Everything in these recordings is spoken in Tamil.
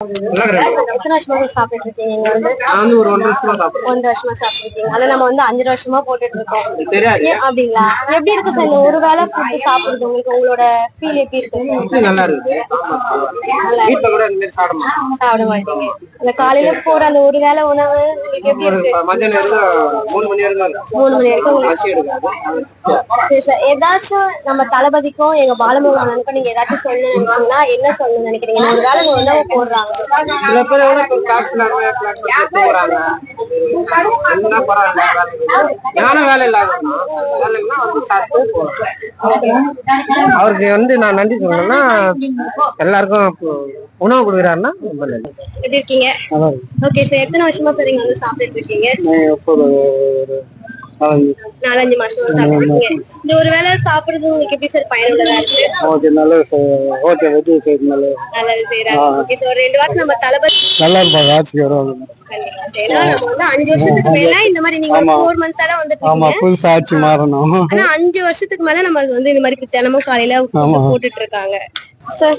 எத்தனை வருஷமா சாப்பிட்டு இருக்கீங்க வந்து? ஒன்றரை வருஷமா சாப்பிட்டுருக்கீங்க. ஆனா நம்ம வந்து அஞ்சு வருஷமா போட்டுட்டு இருக்கோம் அப்படிங்களா? எப்படி இருக்கு சார் இந்த ஒரு வேளை ஃபுட் சாப்பிடுறது உங்களுக்கு? உங்களோட ஃபீல் எப்படி இருக்கு நல்லா சாப்பிட மாட்டீங்க. இந்த காலையில போற அந்த ஒரு வேளை உணவு உங்களுக்கு எப்படி இருக்கு? மூணு மணி வரைக்கும் உங்களுக்கு சரி சார் ஏதாச்சும் நம்ம தளபதிக்கும் எங்க பாலமுருகனுக்கும் நீங்க ஏதாச்சும் சொல்லணும்னு நினைச்சீங்கன்னா என்ன சொல்லணும்னு நினைக்கிறீங்க? ஒரு வேளை உணவு போடுறாங்க. சில பேர் இப்ப இல்லாம கிளாஸ் போறாங்க என்ன பரவாயில்ல நானும் வேலை இல்லாத வேலைன்னா வந்து சாப்பிட்டு போறேன். அவருக்கு வந்து நான் நன்றி சொல்லணும்னா எல்லாருக்கும் உணவு கொடுக்குறாருன்னா ரொம்ப நன்றி. எப்படி இருக்கீங்க? ஓகே சார் எத்தனை வருஷமா சார் இங்க வந்து சாப்பிட்டுட்டு இருக்கீங்க? நாலஞ்சு மாசமா இந்த ஒரு வேளை சாப்பிடுறது உங்களுக்கு எப்படி சார் பயனுள்ளதா இருக்கு ஓகே ஓகே வெஜ் நல்ல நல்லது. செய்யறாங்க ஓகே சார் ஒரு ரெண்டு வாரம் நம்ம தளபதி நல்லா இருப்பாங்க ஆட்சிக்கு வருவாங்க நம்ம வந்து அஞ்சு வருஷத்துக்கு மேல இந்த மாதிரி நீங்க. ஃபோர் மந்த்தா தான் வந்துட்டு ஆமா இருக்கீங்க புதுசா ஆட்சி மாறணும். ஆனா அஞ்சு வருஷத்துக்கு மேல நம்ம வந்து இந்த மாதிரி தினமும் காலையில. போட்டுட்டு இருக்காங்க. சார்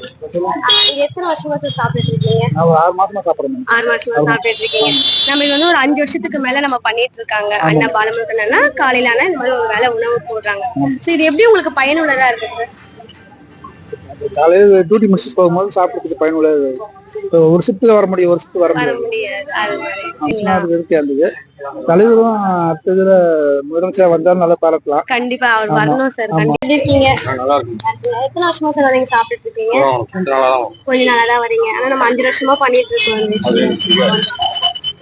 எத்தனை வருஷமா சார் சாப்பிட்டுட்டு இருக்கீங்க? ஆறு மாசமா சாப்பிடுறேன் ஆறு மாசமா சாப்பிட்டுட்டு இருக்கீங்க. நம்ம இது வந்து ஒரு அஞ்சு வருஷத்துக்கு மேல நம்ம பண்ணிட்டு இருக்காங்க. அண்ணா பாலமுருகனா காலையில ஆனா இந்த மாதிரி ஒரு வேலை உணவு போடுறாங்க. சோ இது எப்படி உங்களுக்கு பயனுள்ளதா இருக்கு சார் காலையில டியூட்டி முடிச்சுட்டு போகும்போது சாப்பிட்றதுக்கு பயனுள்ளது ஒரு ஷிஃப்ட்ல வர முடியும் ஒரு ஷிஃப்ட் வர வர தலைவரும் அடுத்த இதுல முதலமைச்சர் வந்தாலும் நல்லா பரப்பலாம். கண்டிப்பா அவர் வரணும் சார். கண்டிப்பா எப்படி இருக்கீங்க எத்தனை வருஷமா சார் நீங்க சாப்பிட்டுட்டு இருக்கீங்க? கொஞ்ச நாளா தான் வரீங்க. ஆனா நம்ம அஞ்சு வருஷமா பண்ணிட்டு இருக்கோம்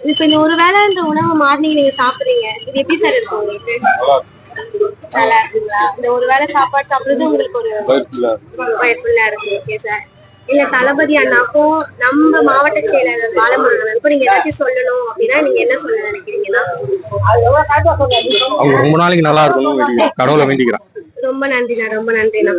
இப்ப இந்த ஒரு வேளை இந்த உணவு மார்னிங் நீங்க சாப்பிடுறீங்க. இது எப்படி சார் இருக்கு உங்களுக்கு? நல்லா இருக்குங்களா? இந்த ஒரு வேளை சாப்பாடு சாப்பிடுறது உங்களுக்கு ஒரு பயப்புள்ளா இருக்கு. Okay sir. எங்க தளபதி அண்ணாக்கும் நம்ம மாவட்ட செயலாளர் பாலமுருகனுக்கும் நீங்க ஏதாச்சும் சொல்லணும் அப்படின்னா நீங்க என்ன சொல்ல நினைக்கிறீங்கன்னா? அவங்க ரொம்ப நாளைக்கு நல்லா இருக்கணும் கடவுளை வேண்டிக்கிறேன். ரொம்ப நன்றிண்ணா ரொம்ப நன்றிண்ணா.